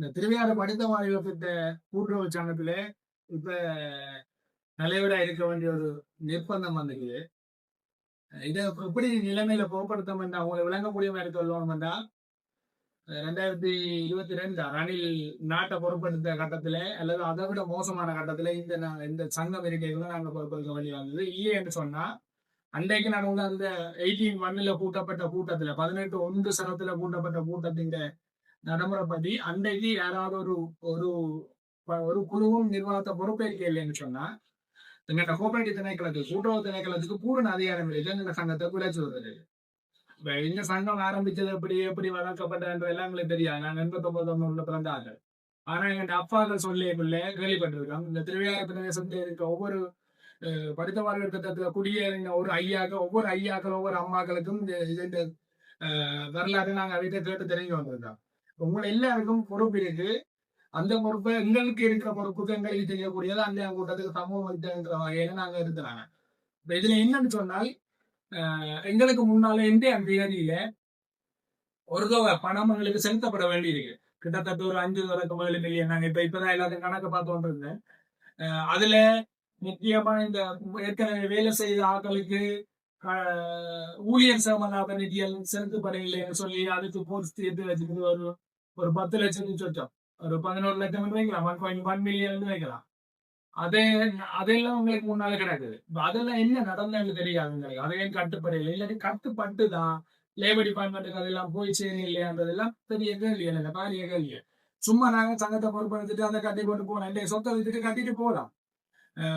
இந்த திருவையாறு படித்த மாநில இந்த கூட்டுறவு சங்கத்திலே இப்ப தலைவரா இருக்க வேண்டிய ஒரு நிர்பந்தம் வந்திருக்குது. இதை எப்படி நிலைமையில போகப்படுத்தம் என்றா அவங்களை விளங்கக்கூடிய மாதிரி சொல்லணும்னா ரெண்டாயிரத்தி இருபத்தி ரெண்டு ரணில் நாட்டை பொறுப்படுத்த கட்டத்துல அல்லது அதை விட மோசமான கட்டத்துல இந்த இந்த சங்கம் இருக்கைகளை நாங்க பொறுப்படுத்த வேண்டி வந்தது. இல்லையே என்று சொன்னா அன்றைக்கு நடந்த அந்த எயிட்டீன் ஒன்ல கூட்டப்பட்ட கூட்டத்துல பதினெட்டு ஒன்று சரத்துல கூட்டப்பட்ட கூட்டத்தின் நடைமுறைப்படி அன்றைக்கு யாராவது ஒரு ஒரு ஒரு குழுவும் நிர்வாகத்தை பொறுப்பேற்க இல்லைன்னு சொன்னா எங்கள்கிட்ட கோஆபரேட்டிவ் திணைக்களத்துக்கு கூட்டுறவு திணைக்களத்துக்கு பூரண அதிகாரம் இல்லை. இந்த சங்கத்தை குறைச்சு இந்த சங்கம் ஆரம்பிச்சது எப்படி எப்படி வளர்க்கப்பட்டது எல்லாம் எங்களுக்கு தெரியாது. நாங்க எண்பத்தி ஒன்பது தொண்ணூறுல பிறந்த ஆள் ஆனா எங்க அப்பாக்கள் சொல்லியக்குள்ள கேள்விப்பட்டிருக்கோம். இந்த திருவிழா பிரதேசத்துல இருக்க ஒவ்வொரு படித்தவார்கள் திட்டத்துல குடியேறின ஒரு ஐயாக்கள் ஒவ்வொரு ஐயாக்கள் ஒவ்வொரு அம்மாக்களுக்கும் இந்த வரலாறு நாங்க அவர்கிட்ட கேட்டு தெரிஞ்சு வந்திருக்கோம். உங்களை எல்லாருக்கும் பொறுப்பு இருக்கு அந்த பொறுப்பை எங்களுக்கு இருக்கிற பொறுப்புக்கு எங்களுக்கு தெரியக்கூடியது அந்த கூட்டத்துக்கு சமூக வைத்தன்ற வகையில நாங்க இருக்கிறாங்க. இப்ப இதுல என்னன்னு சொன்னால் எங்களுக்கு முன்னால எந்த தேதியில ஒரு தொகை பணம் எங்களுக்கு செலுத்தப்பட வேண்டியிருக்கு. கிட்டத்தட்ட ஒரு அஞ்சு தொடக்கம் ஏழு மில்லியன் நாங்க இப்ப இப்பதான் எல்லாத்தையும் கணக்கு பார்த்து இருந்தேன். அஹ், அதுல முக்கியமா இந்த ஏற்கனவே வேலை செய்த ஆட்களுக்கு ஊழியர் சமநாத நிதியம் செலுத்தப்படவில்லைன்னு சொல்லி அதுக்கு போஸ்ட் எடுத்து வச்சுக்கிட்டு ஒரு ஒரு பத்து லட்சம் சொச்சம் ஒரு பதினோரு லட்சம் வைக்கலாம் ஒன் பாயிண்ட் ஒன் மில்லியன் வைக்கலாம் அதே அதெல்லாம் உங்களுக்கு முன்னால கிடக்குது அதெல்லாம் என்ன நடந்ததுன்னு தெரியாது உங்களுக்கு அதையும் கட்டுப்படையில் இல்லாட்டி கட்டுப்பட்டு தான் லேபர் டிபார்ட்மெண்ட்டுக்கு அதெல்லாம் போய் சேரும் இல்லையான்றதெல்லாம் பெரிய கேள்வி இல்லை பாரிய கேள்வி சும்மா நாங்க சங்கத்தை பொறுப்படுத்திட்டு அதை கட்டி கொண்டு போகலாம் இல்லை சொத்தை வச்சுட்டு கட்டிட்டு போகலாம்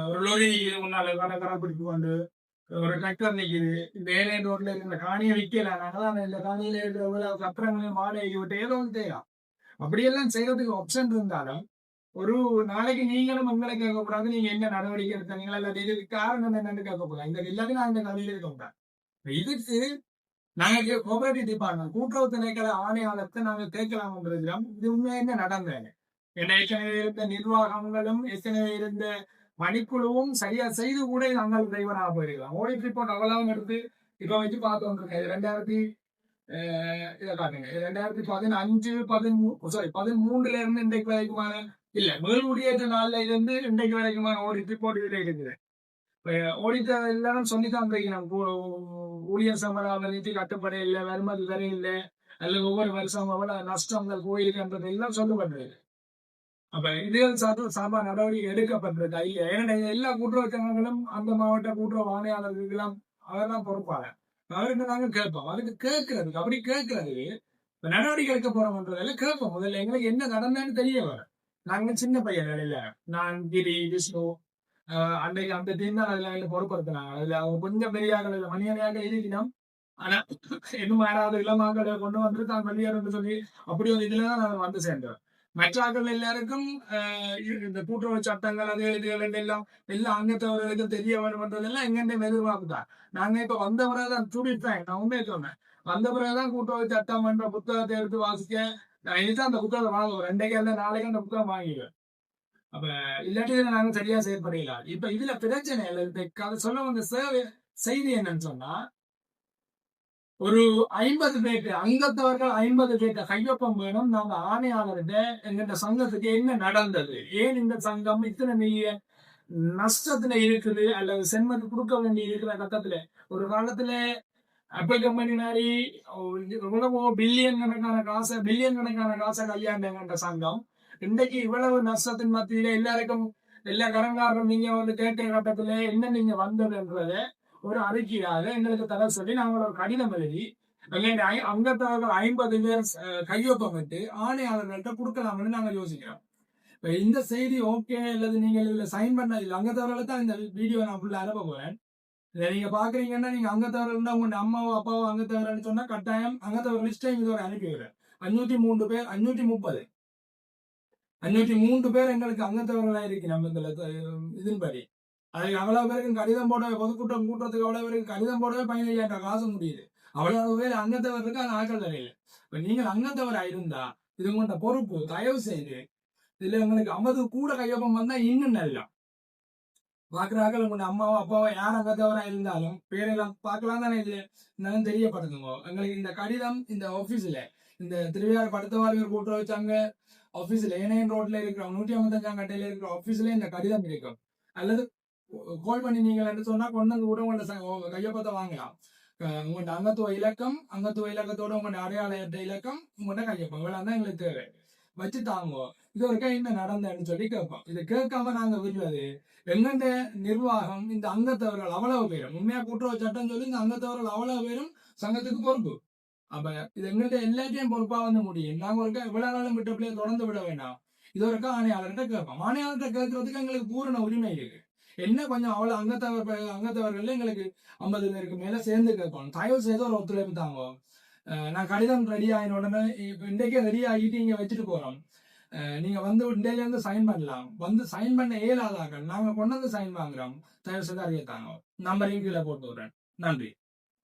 ஒரு லோரி முன்னால கடை கடை கொண்டு ஒரு டிராக்டர் நிக்குது. இந்த ஏழை ரோட்ல இருக்கிற காணியை விற்கலாம் நாங்களாம் இந்த காணியில இருக்கிற இவ்வளவு சத்திரங்களையும் வாடகைக்கு விட்டு ஏதோ ஒன்று செய்யலாம். அப்படியெல்லாம் செய்யறதுக்கு ஆப்ஷன் இருந்தாலும் ஒரு நாளைக்கு நீங்களும் உங்களை கேட்கக்கூடாது. நீங்க என்ன நடவடிக்கை எடுத்தீங்களா? இல்லாட்டி இதுக்கு காரணம் என்னன்னு கேட்க கேட்கக்கூடாது. இந்த எல்லாத்தையும் நான் இந்த கதையில இருக்க கூடாது. இதுக்கு நாங்க கோபரேட்டிவ் டிபார்ட்மெண்ட் கூட்டுறவு திணைக்கள ஆணையாளத்தை நாங்க கேட்கலாம்ன்றது இது உண்மையா என்ன நடந்தது? ஏன்னா ஏற்கனவே இருந்த நிர்வாகங்களும் ஏற்கனவே இருந்த பணிக்குழுவும் சரியா செய்து கூட நாங்கள் டிரைவராக போயிருக்கலாம் ஓடிட் ரிப்போர்ட் அவ்வளவு எடுத்து இப்ப வச்சு பார்த்து வந்திருக்கேன். ரெண்டாயிரத்தி இதை காட்டுங்க. ரெண்டாயிரத்தி பதினஞ்சு பதிமூ சாரி பதிமூன்றுல இருந்து இன்றைக்கு வரைக்குமான இல்ல முதல் குடியேற்ற நாள்ல இருந்து இன்றைக்கு வரைக்குமான ஓடிட் ரிப்போர்ட் இதுல இருக்குது ஓடிட்ட எல்லாரும் சொல்லித்தான் வைக்கணும் ஊழியர் சம்பளம் நிதி கட்டுப்படை இல்லை வருமதி வரை இல்லை அல்லது ஒவ்வொரு வருஷம் எவ்வளவு நஷ்டங்கள் கோயிலுக்கு எல்லாம் சொல்லப்படுறது அப்ப இதுகள் சார்ந்து சாமா நடவடிக்கை எடுக்கப்பட்டிருக்கு. ஐயா ஏன்னா எல்லா கூட்டுறவு சங்கங்களும் அந்த மாவட்ட கூட்டுறவு ஆணையாளர்களுக்கெல்லாம் அவர்தான் பொறுப்பாங்க அவருக்கு நாங்க கேட்போம். அதுக்கு கேட்கறதுக்கு அப்படி கேட்கறது இப்ப நடவடிக்கை எடுக்க போறோம்ன்றதுல கேட்போம். முதல்ல எங்களுக்கு என்ன நடந்தேன்னு தெரிய வரும். நாங்க சின்ன பையன் இல்ல நான் கிரி விஷ்ணு ஆஹ் அன்றைக்கு அந்த டீம் தான் அதுல எங்களை பொறுப்படுத்தினாங்க அதுல அவங்க கொஞ்சம் பெரிய மணியனையாக எழுதினோம். ஆனா இன்னும் யாராவது இளமாக்களை கொண்டு வந்து தான் வெளியேறுன்னு சொல்லி அப்படி ஒரு இதுல தான் நான் வந்து சேர்ந்தேன் மெட்ராக்கள் எல்லாருக்கும் ஆஹ் இந்த கூட்டுறவு சட்டங்கள் அது இதுகள் எல்லாம் எல்லா அங்கத்தவர்களுக்கும் தெரிய வேணும்ன்றதெல்லாம் எங்கெண்ட எதிர்பார்ப்புதான் நாங்க இப்ப வந்த பிறகுதான் துடிப்பேன் நான் உண்மையை சொன்னேன் வந்த பிறகுதான் கூட்டுறவு சட்டம் என்ற புத்தகத்தை எடுத்து வாசிக்க நான் இதுதான் அந்த புத்தகத்தை வாங்குவோம் ரெண்டைக்கு அந்த நாளைக்கு அந்த புத்தகம் வாங்கிடுவேன். அப்ப இல்லாட்டி நாங்க சரியா செயல்படையல இப்ப இதுல பிரச்சனை இல்லை. கதை சொல்ல வந்த சேவை செய்தி என்னன்னு சொன்னா ஒரு ஐம்பது பேருக்கு அங்கத்தவர்கள் ஐம்பது பேருக்கு கையொப்பம் வேணும். நாங்க ஆணையாளர்கிட்ட எங்கிட்ட சங்கத்துக்கு என்ன நடந்தது? ஏன் இந்த சங்கம் இத்தனை மில்லியன் நஷ்டத்துல இருக்குது? அல்லது சென்மத்து கொடுக்க வேண்டி இருக்கிற கட்டத்துல? ஒரு காலத்துல அப்பல் கம்பெனி இவ்வளவு பில்லியன் கணக்கான காசை பில்லியன் கணக்கான காசை கையாண்டாங்க சங்கம். இன்றைக்கு இவ்வளவு நஷ்டத்தின் மத்தியில எல்லாருக்கும் எல்லா கடன்காரரும் நீங்க வந்து கேட்கிற கட்டத்துல என்ன நீங்க வந்ததுன்றத ஒரு அறிக்கையாக எங்களுக்கு தர சொல்லி நாங்கள் ஒரு கடிதம் எழுதி அங்கத்தவர்கள் ஐம்பது பேர் கையொப்பம் விட்டு ஆணையாளர்கள்ட்ட கொடுக்கலாம்னு நாங்க யோசிக்கிறோம். இப்போ இந்த செய்தி ஓகே அல்லது நீங்கள் இதில் சைன் பண்ண இல்லை அங்கத்தவர்களை தான் இந்த வீடியோ நான் ஃபுல்லாக அனுப்ப போகிறேன் இதை நீங்க பார்க்குறீங்கன்னா நீங்க அங்கத்தவர்கள் தான் உங்க அம்மாவோ அப்பாவோ அங்கத்தவர்கள்னு சொன்னால் கட்டாயம் அங்கத்தவர் லிஸ்ட்டை இதோட அனுப்பி விடுறேன் அஞ்சூத்தி மூன்று பேர் அஞ்சூற்றி முப்பது. அஞ்சூற்றி மூன்று பேர் எங்களுக்கு அங்கத்தவர்களாக இருக்கு நம்ம இதில் இதன்படி. அதுக்கு அவ்வளவு பேருக்கு கடிதம் போட பொதுக்கூட்டம் கூட்டத்துக்கு அவ்வளவு பேருக்கு கடிதம் போடவே பதினஞ்சாயிரம் காசு முடியுது. அவ்வளவு பேர் அங்கத்தவர் இருக்கு அந்த ஆக்கள் தெரியல இப்ப நீங்கள் அங்கத்தவரா இருந்தா இது உங்களோட பொறுப்பு தயவு செய்து இதுல உங்களுக்கு ஐம்பது கூட கையொப்பம் வந்தா இன்னும் நல்லா. பாக்குறாக்கள் உங்க அம்மாவோ அப்பாவோ யார் அங்கத்தவரா இருந்தாலும் பேரெல்லாம் பார்க்கலாம் தானே இது என்னன்னு தெரியப்படுத்துங்க. எங்களுக்கு இந்த கடிதம் இந்த ஆபீஸ்ல இந்த திருவையாறு படுத்த வாழ்வர் வச்சாங்க. ஆபீஸ்ல ஏனையன் ரோட்ல இருக்கிற நூற்றி ஐம்பத்தஞ்சாம் கட்டையில இருக்கிற ஆபீஸ்ல இந்த கடிதம் இருக்கும். அல்லது கோல் பண்ணி நீங்க என்று சொன்னா கொண்டு வந்து கூட உங்களோட உங்க கையொப்பத்தை வாங்கலாம் உங்களோட அங்கத்துவ இலக்கம் அங்கத்துவ இலக்கத்தோட உங்களோட அடையாள இலக்கம் உங்களோட கையொப்பம் இவ்வளவு தான் எங்களுக்கு தேவை. வச்சு தாங்குவோம் இது ஒரு என்ன நடந்தேன்னு சொல்லி கேட்போம். இதை கேட்காம நாங்க விடுவது எங்கண்ட நிர்வாகம் இந்த அங்கத்தவர்கள் அவ்வளவு பேரும் உண்மையா கூட்டுறவு சட்டம் சொல்லி இந்த அங்கத்தவர்கள் அவ்வளவு பேரும் சங்கத்துக்கு பொறுப்பு. அப்ப இது எங்கள்கிட்ட எல்லாத்தையும் பொறுப்பா வந்து முடியும். நாங்க ஒரு இவ்வளவு நாளும் விட்ட பிள்ளைய தொடர்ந்து விட வேண்டாம். இது ஒருக்கா ஆணையாளர்கிட்ட கேட்போம். ஆணையாளர்கிட்ட கேட்கறதுக்கு எங்களுக்கு பூரண உரிமை இருக்கு. என்ன கொஞ்சம் அவ்வளவு அங்கத்தவர் அங்கத்தவர்கள் எங்களுக்கு? ஐம்பது பேருக்கு மேல சேர்ந்து கேட்கணும். தயவு செய்து ஒரு ஒத்துழைப்பு தாங்க. நான் கடிதம் ரெடி ஆகின உடனே இன்றைக்கே ரெடி ஆகிட்டு இங்க வச்சுட்டு போறோம். நீங்கள் நீங்க வந்து இன்றையில இருந்து சைன் பண்ணலாம். வந்து சைன் பண்ண இயலாதாக்கள் நாங்க கொண்டு வந்து சைன் வாங்குறோம். தயவு செய்து தாங்க நம்பரையும் கீழே போட்டு விடுறேன். நன்றி.